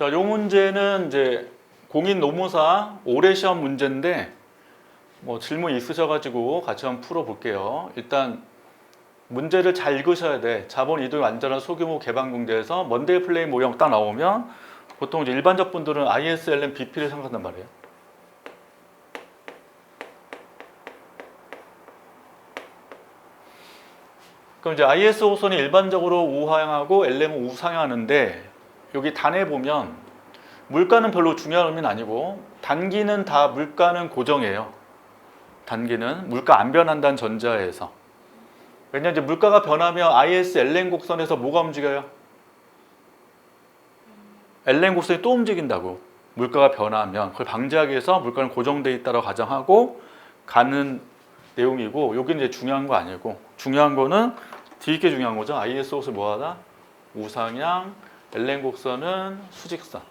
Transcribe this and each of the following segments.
자, 요 문제는 이제 공인 노무사 올해 시험 문제인데 뭐 질문 있으셔가지고 같이 한번 풀어볼게요. 일단 문제를 잘 읽으셔야 돼. 자본 이동 완전한 소규모 개방 공대에서 먼데이 플레이 모형 딱 나오면 보통 일반적 분들은 ISLM BP를 생각한단 말이에요. 그럼 이제 IS 호선이 일반적으로 우하향하고 LM은 우상향하는데 여기 단에 보면 물가는 별로 중요한 의미는 아니고 단기는 다 물가는 고정이에요. 단기는 물가 안 변한다는 전자에서 왜냐 이제 물가가 변하면 IS LN 곡선에서 뭐가 움직여요? LN 곡선이 또 움직인다고 물가가 변하면 그걸 방지하기 위해서 물가는 고정돼 있다고 가정하고 가는 내용이고 여기는 이제 중요한 거 아니고 중요한 거는 뒤게 중요한 거죠. IS 곡선 뭐하다? 우상향 LN 곡선은 수직선.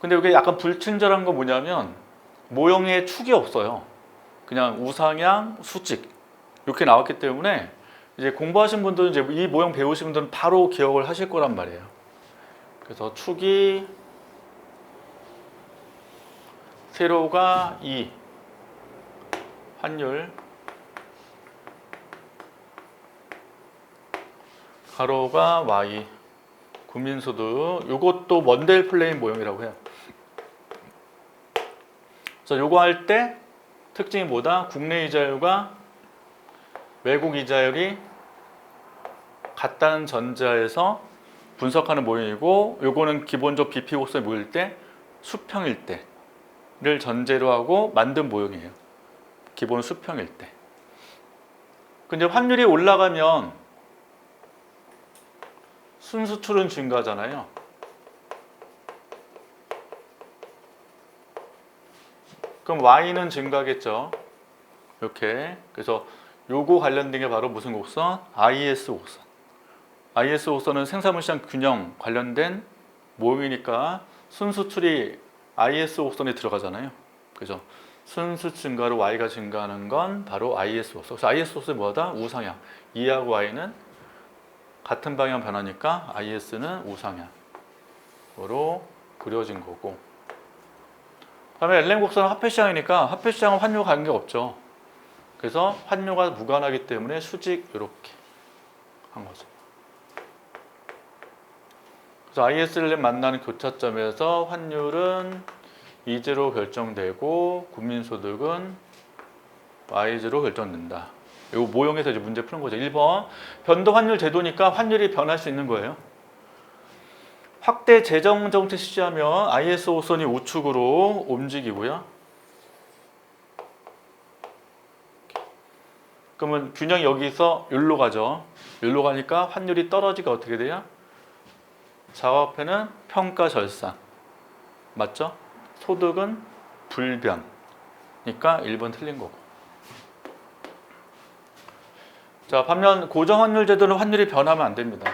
근데 이게 약간 불친절한 거 뭐냐면 모형에 축이 없어요. 그냥 우상향, 수직 이렇게 나왔기 때문에 이제 공부하신 분들은 이제 이 모형 배우신 분들은 바로 기억을 하실 거란 말이에요. 그래서 축이 세로가 2 환율 가로가 Y 국민소득 요것도 먼데일 플레인 모형이라고 해요. 그래서 요거 할 때 특징이 뭐다? 국내 이자율과 외국 이자율이 같다는 전자에서 분석하는 모형이고 요거는 기본적 BP 곡선이 모일 때 수평일 때를 전제로 하고 만든 모형이에요. 기본 수평일 때. 근데 환율이 올라가면 순수출은 증가하잖아요. 그럼 Y는 증가하겠죠. 이렇게. 그래서 요거 관련된 게 바로 무슨 곡선? IS 곡선. IS 곡선은 생산물 시장 균형 관련된 모형이니까 순수출이 IS 곡선에 들어가잖아요. 그죠? 순수 증가로 Y가 증가하는 건 바로 IS 곡선. 그래서 IS 곡선이 뭐다? 우상향. 2하고 Y는 같은 방향 변하니까 IS는 우상향으로 그려진 거고. 다음에 LM 곡선은 화폐 시장이니까 화폐 시장은 환율 관계 없죠. 그래서 환율과 무관하기 때문에 수직 이렇게 한 거죠. 그래서 ISLM 만나는 교차점에서 환율은 이제로 결정되고 국민소득은 Y제로 결정된다. 이 모형에서 이제 문제 푸는 거죠. 1번 변동 환율 제도니까 환율이 변할 수 있는 거예요. 확대 재정 정책 시시하면 IS 호선이 우측으로 움직이고요. 그러면 균형이 여기서 여기로 가죠. 여기로 가니까 환율이 떨어지가 어떻게 돼요? 작업회는 평가 절상. 맞죠? 소득은 불변. 그러니까 1번 틀린 거고. 자, 반면 고정 환율 제도는 환율이 변하면 안 됩니다.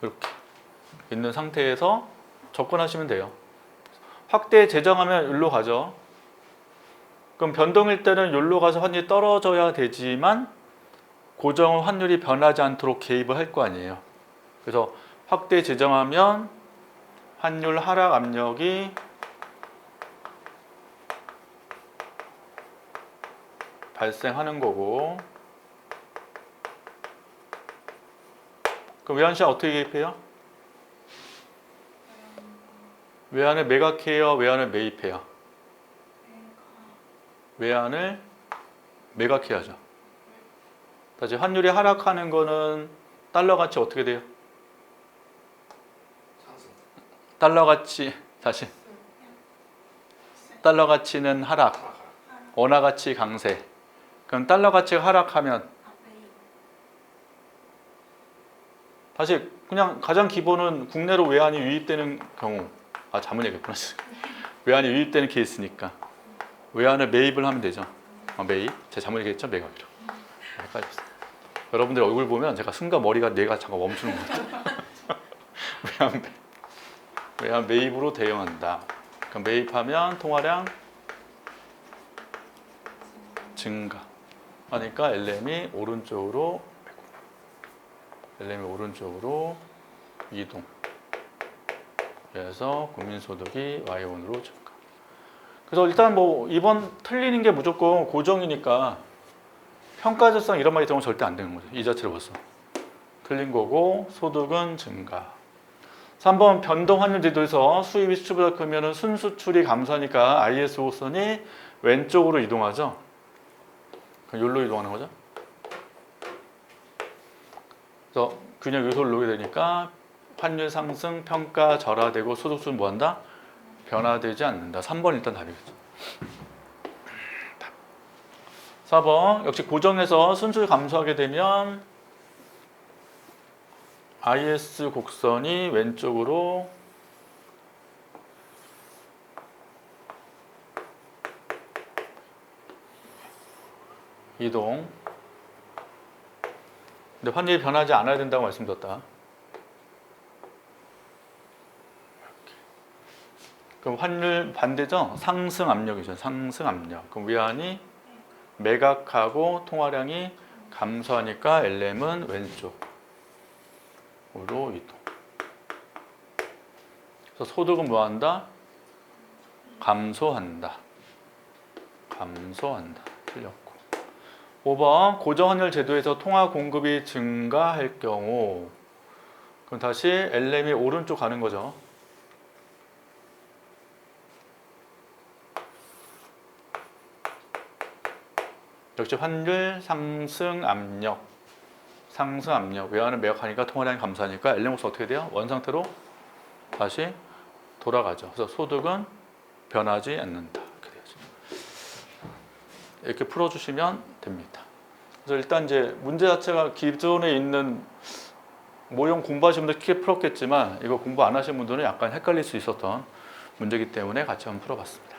이렇게 있는 상태에서 접근하시면 돼요. 확대 재정하면 여기로 가죠. 그럼 변동일 때는 여기로 가서 환율이 떨어져야 되지만 고정 환율이 변하지 않도록 개입을 할 거 아니에요. 그래서 확대 재정하면 환율 하락 압력이 발생하는 거고 그럼 외환시장 어떻게 개입해요? 외환을 매각해요? 외환을 매입해요? 외환을 매각해야죠. 다시 환율이 하락하는 거는 달러 가치 어떻게 돼요? 달러 가치 다시 달러 가치는 하락, 원화 가치 강세. 그럼 달러 가치가 하락하면 다시 그냥 가장 기본은 국내로 외환이 유입되는 경우. 아 잘못 얘기했구나 외환이 유입되는 케이스니까. 외환을 매입을 하면 되죠. 어, 매입. 제가 잘못 얘기했죠? 매각이로 헷갈렸어요. 여러분들 얼굴 보면 제가 순간 머리가 뇌가 잠깐 멈추는 것 같아요. 외환, 매- 외환 매입으로 대응한다. 그럼 매입하면 통화량 증가 하니까 LM이 오른쪽으로. LM이 오른쪽으로 이동. 그래서 국민소득이 Y1으로 증가. 그래서 일단 뭐 이번 틀리는 게 무조건 고정이니까 평가절상 이런 말이 들어오면 절대 안 되는 거죠. 이 자체로 벌써. 틀린 거고 소득은 증가. 3번 변동 환율 제도에서 수입이 수출보다 크면 순수출이 감소하니까 IS 호선이 왼쪽으로 이동하죠. 그럼 여기로 이동하는 거죠. 그래서 균형 요소를 놓게 되니까 환율 상승, 평가 절하되고 소득수는 뭐한다? 변화되지 않는다. 3번 일단 답이겠죠. 4번 역시 고정해서 순수를 감소하게 되면 IS 곡선이 왼쪽으로 이동. 근데 환율이 변하지 않아야 된다고 말씀드렸다. 그럼 환율 반대죠? 상승 압력이죠. 상승 압력. 그럼 위안이 매각하고 통화량이 감소하니까 LM은 왼쪽으로 이동. 그래서 소득은 뭐 한다? 감소한다. 감소한다. 틀렸고. 5번 고정환율 제도에서 통화 공급이 증가할 경우 그럼 다시 LM이 오른쪽 가는 거죠. 역시 환율 상승 압력 상승 압력 외환을 매각하니까 통화량이 감소하니까 엘레모스 어떻게 돼요? 원 상태로 다시 돌아가죠. 그래서 소득은 변하지 않는다. 이렇게 풀어주시면 됩니다. 그래서 일단 이제 문제 자체가 기존에 있는 모형 공부하신 분들 크게 풀었겠지만 이거 공부 안 하신 분들은 약간 헷갈릴 수 있었던 문제이기 때문에 같이 한번 풀어봤습니다.